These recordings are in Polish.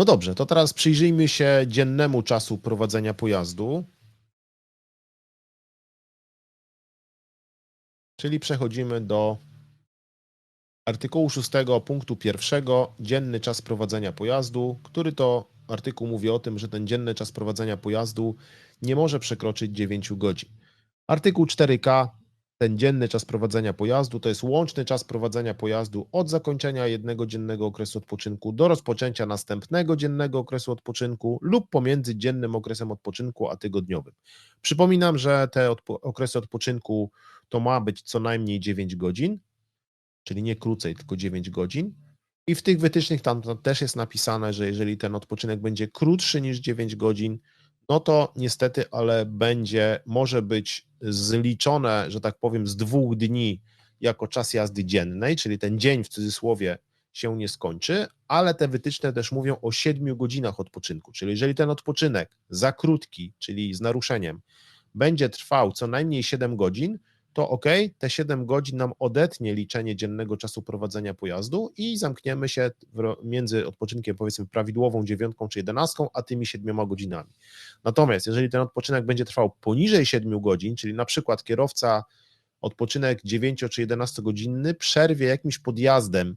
No dobrze, to teraz przyjrzyjmy się dziennemu czasu prowadzenia pojazdu. Czyli przechodzimy do artykułu 6 punktu 1, dzienny czas prowadzenia pojazdu, który to artykuł mówi o tym, że ten dzienny czas prowadzenia pojazdu nie może przekroczyć 9 godzin. Artykuł 4K, ten dzienny czas prowadzenia pojazdu, to jest łączny czas prowadzenia pojazdu od zakończenia jednego dziennego okresu odpoczynku do rozpoczęcia następnego dziennego okresu odpoczynku lub pomiędzy dziennym okresem odpoczynku a tygodniowym. Przypominam, że te odpo- okresy odpoczynku to ma być co najmniej 9 godzin, czyli nie krócej, tylko 9 godzin. I w tych wytycznych tam tam też jest napisane, że jeżeli ten odpoczynek będzie krótszy niż 9 godzin, no to niestety, ale będzie, może być zliczone, że tak powiem, z dwóch dni jako czas jazdy dziennej, czyli ten dzień w cudzysłowie się nie skończy, ale te wytyczne też mówią o 7 godzinach odpoczynku, czyli jeżeli ten odpoczynek za krótki, czyli z naruszeniem, będzie trwał co najmniej 7 godzin, to ok, te 7 godzin nam odetnie liczenie dziennego czasu prowadzenia pojazdu i zamkniemy się między odpoczynkiem powiedzmy prawidłową dziewiątką czy jedenastką, a tymi 7 godzinami. Natomiast jeżeli ten odpoczynek będzie trwał poniżej 7 godzin, czyli na przykład kierowca odpoczynek 9 czy 11 godzinny przerwie jakimś podjazdem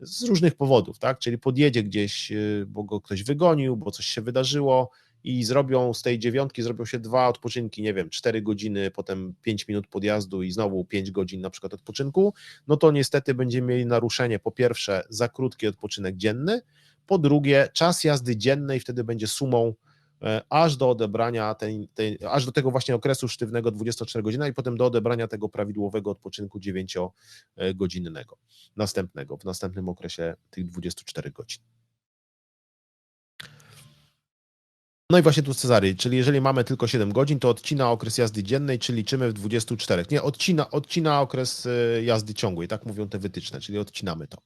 z różnych powodów, tak? Czyli podjedzie gdzieś, yy, bo go ktoś wygonił, bo coś się wydarzyło i zrobią z tej dziewiątki zrobią się dwa odpoczynki, nie wiem, 4 godziny, potem 5 minut podjazdu i znowu 5 godzin na przykład odpoczynku, no to niestety będziemy mieli naruszenie po pierwsze za krótki odpoczynek dzienny, po drugie czas jazdy dziennej wtedy będzie sumą e, aż do odebrania tej, tej, aż do tego właśnie okresu sztywnego 24 godzina i potem do odebrania tego prawidłowego odpoczynku 9-godzinnego następnego, w następnym okresie tych 24 godzin. No i właśnie tu Cezary, czyli jeżeli mamy tylko 7 godzin, to odcina okres jazdy dziennej, czy liczymy w 24. Nie, odcina, odcina okres e, jazdy ciągłej, tak mówią te wytyczne, czyli odcinamy to.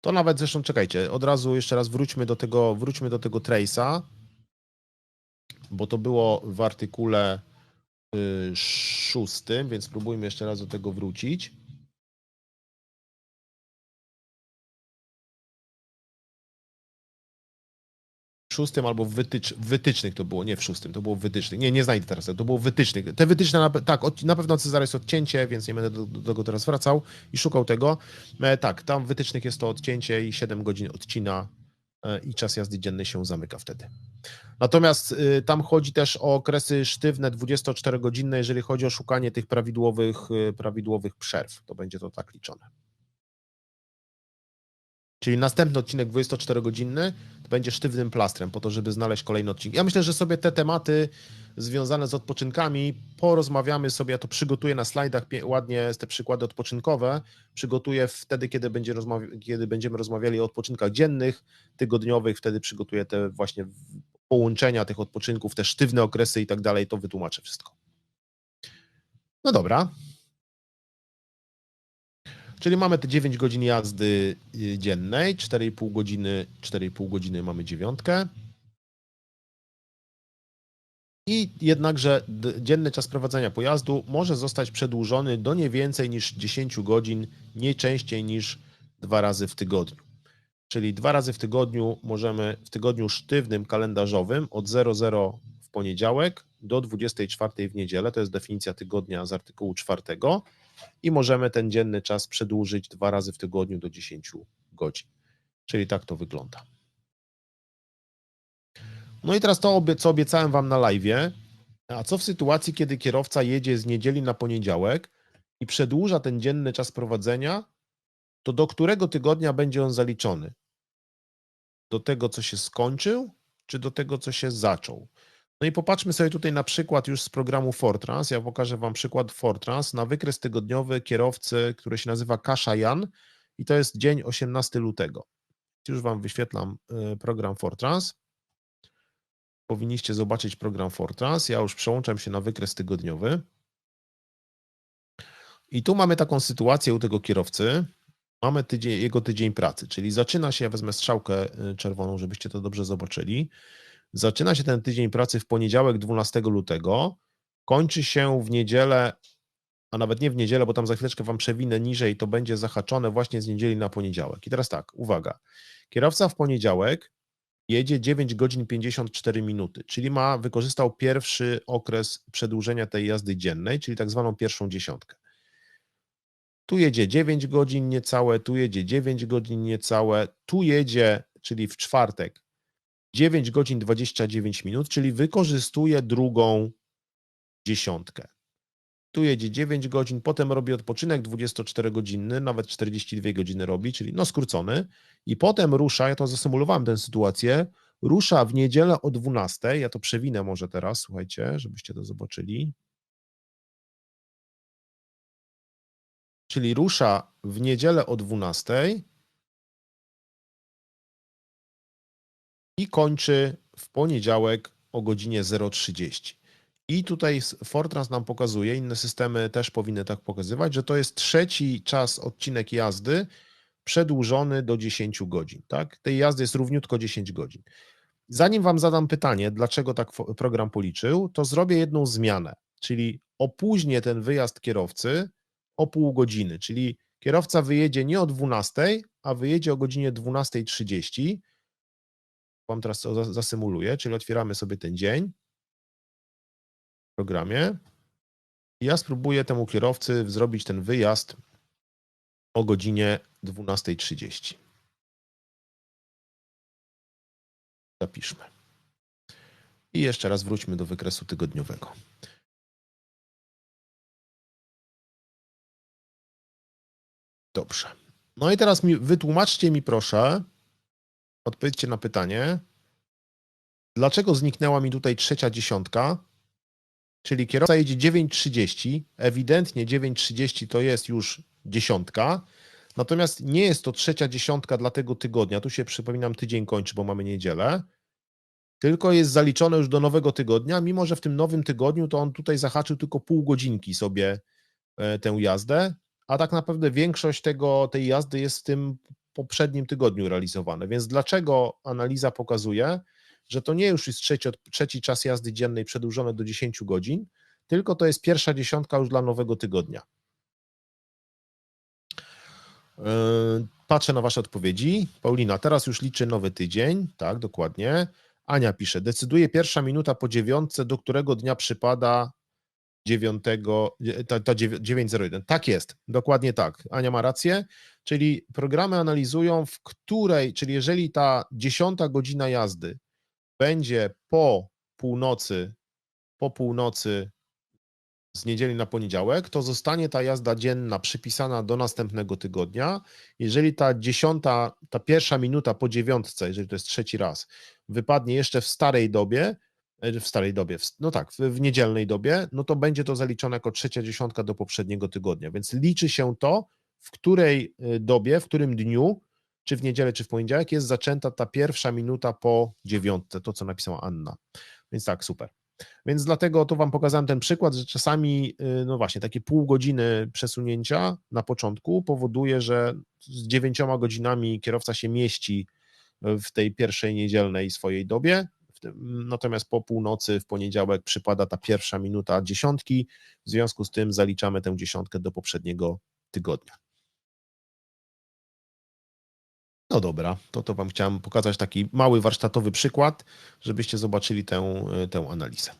To nawet zresztą czekajcie, od razu jeszcze raz wróćmy do tego, wróćmy do tego trace'a, bo to było w artykule y, szóstym, więc spróbujmy jeszcze raz do tego wrócić. Szóstym albo w, wytycz, wytycznych to było, nie w szóstym, to było w wytycznych. Nie, nie znajdę teraz, to było w wytycznych. Te wytyczne, na, tak, od, na pewno Cezar jest odcięcie, więc nie będę do, tego teraz wracał i szukał tego. E, tak, tam w wytycznych jest to odcięcie i 7 godzin odcina e, i czas jazdy dziennej się zamyka wtedy. Natomiast y, tam chodzi też o okresy sztywne 24-godzinne, jeżeli chodzi o szukanie tych prawidłowych, y, prawidłowych przerw. To będzie to tak liczone. Czyli następny odcinek 24-godzinny to będzie sztywnym plastrem po to, żeby znaleźć kolejny odcinek. Ja myślę, że sobie te tematy związane z odpoczynkami porozmawiamy sobie, ja to przygotuję na slajdach ładnie te przykłady odpoczynkowe, przygotuję wtedy, kiedy, będzie kiedy będziemy rozmawiali o odpoczynkach dziennych, tygodniowych, wtedy przygotuję te właśnie połączenia tych odpoczynków, te sztywne okresy i tak dalej, to wytłumaczę wszystko. No dobra. Czyli mamy te 9 godzin jazdy y, dziennej, 4,5 godziny, 4,5 godziny mamy dziewiątkę. I jednakże dzienny czas prowadzenia pojazdu może zostać przedłużony do nie więcej niż 10 godzin, nie częściej niż dwa razy w tygodniu. Czyli dwa razy w tygodniu możemy w tygodniu sztywnym kalendarzowym od 00 w poniedziałek do 24 w niedzielę, to jest definicja tygodnia z artykułu 4 i możemy ten dzienny czas przedłużyć dwa razy w tygodniu do 10 godzin. Czyli tak to wygląda. No i teraz to, co obiecałem Wam na live. A co w sytuacji, kiedy kierowca jedzie z niedzieli na poniedziałek i przedłuża ten dzienny czas prowadzenia, to do którego tygodnia będzie on zaliczony? Do tego, co się skończył, czy do tego, co się zaczął? No i popatrzmy sobie tutaj na przykład już z programu Fortrans. Ja pokażę Wam przykład Fortrans na wykres tygodniowy kierowcy, który się nazywa Kasza Jan i to jest dzień 18 lutego. Już Wam wyświetlam y, program Fortrans. Powinniście zobaczyć program Fortrans. Ja już przełączam się na wykres tygodniowy. I tu mamy taką sytuację u tego kierowcy. Mamy tydzień, jego tydzień pracy, czyli zaczyna się, ja wezmę strzałkę y, czerwoną, żebyście to dobrze zobaczyli. Zaczyna się ten tydzień pracy w poniedziałek 12 lutego, kończy się w niedzielę a nawet nie w niedzielę, bo tam za chwileczkę wam przewinę niżej, to będzie zahaczone właśnie z niedzieli na poniedziałek. I teraz tak, uwaga. Kierowca w poniedziałek jedzie 9 godzin 54 minuty, czyli ma, wykorzystał pierwszy okres przedłużenia tej jazdy dziennej, czyli tak zwaną pierwszą dziesiątkę. Tu jedzie 9 godzin niecałe, tu jedzie 9 godzin niecałe, tu jedzie, czyli w czwartek, 9 godzin 29 minut, czyli wykorzystuje drugą dziesiątkę. Tu jedzie 9 godzin, potem robi odpoczynek 24-godzinny, nawet 42 godziny robi, czyli no skrócony, i potem rusza, ja to zasymulowałem tę sytuację, rusza w niedzielę o 12, ja to przewinę może teraz, słuchajcie, żebyście to zobaczyli. Czyli rusza w niedzielę o 12 i kończy w poniedziałek o godzinie 0.30. I tutaj Fortrans nam pokazuje, inne systemy też powinny tak pokazywać, że to jest trzeci czas odcinek jazdy przedłużony do 10 godzin. Tak? Tej jazdy jest równiutko 10 godzin. Zanim Wam zadam pytanie, dlaczego tak program policzył, to zrobię jedną zmianę, czyli opóźnię ten wyjazd kierowcy o pół godziny, czyli kierowca wyjedzie nie o 12, a wyjedzie o godzinie 12.30. Wam teraz to zasymuluję, czyli otwieramy sobie ten dzień w programie. Ja spróbuję temu kierowcy zrobić ten wyjazd o godzinie 12.30. Zapiszmy. I jeszcze raz wróćmy do wykresu tygodniowego. Dobrze. No i teraz mi, wytłumaczcie mi proszę, odpowiedzcie na pytanie, dlaczego zniknęła mi tutaj trzecia dziesiątka, czyli kierowca jedzie 9.30, ewidentnie 9.30 to jest już dziesiątka, natomiast nie jest to trzecia dziesiątka dla tego tygodnia, tu się przypominam tydzień kończy, bo mamy niedzielę, tylko jest zaliczone już do nowego tygodnia, mimo że w tym nowym tygodniu to on tutaj zahaczył tylko pół godzinki sobie e, tę jazdę, a tak naprawdę większość tego, tej jazdy jest w tym poprzednim tygodniu realizowane. Więc dlaczego analiza pokazuje, że to nie już jest trzeci, trzeci czas jazdy dziennej przedłużony do 10 godzin, tylko to jest pierwsza dziesiątka już dla nowego tygodnia. Yy, patrzę na Wasze odpowiedzi. Paulina, teraz już liczy nowy tydzień. Tak, dokładnie. Ania pisze, decyduje pierwsza minuta po dziewiątce, do którego dnia przypada 9, ta, ta 901. Tak jest, dokładnie tak. Ania ma rację. Czyli programy analizują, w której, czyli jeżeli ta dziesiąta godzina jazdy będzie po północy, po północy z niedzieli na poniedziałek, to zostanie ta jazda dzienna przypisana do następnego tygodnia. Jeżeli ta dziesiąta, ta pierwsza minuta po dziewiątce, jeżeli to jest trzeci raz, wypadnie jeszcze w starej dobie, e, w starej dobie, no tak, w niedzielnej dobie, no to będzie to zaliczone jako trzecia dziesiątka do poprzedniego tygodnia. Więc liczy się to, w której e, dobie, w którym dniu, czy w niedzielę, czy w poniedziałek jest zaczęta ta pierwsza minuta po dziewiątce, to co napisała Anna. Więc tak, super. Więc dlatego tu Wam pokazałem ten przykład, że czasami, y, no właśnie, takie pół godziny przesunięcia na początku powoduje, że z dziewięcioma godzinami kierowca się mieści w tej pierwszej niedzielnej swojej dobie, natomiast po północy w poniedziałek przypada ta pierwsza minuta dziesiątki, w związku z tym zaliczamy tę dziesiątkę do poprzedniego tygodnia. No dobra, to to Wam chciałem pokazać taki mały warsztatowy przykład, żebyście zobaczyli tę, tę analizę.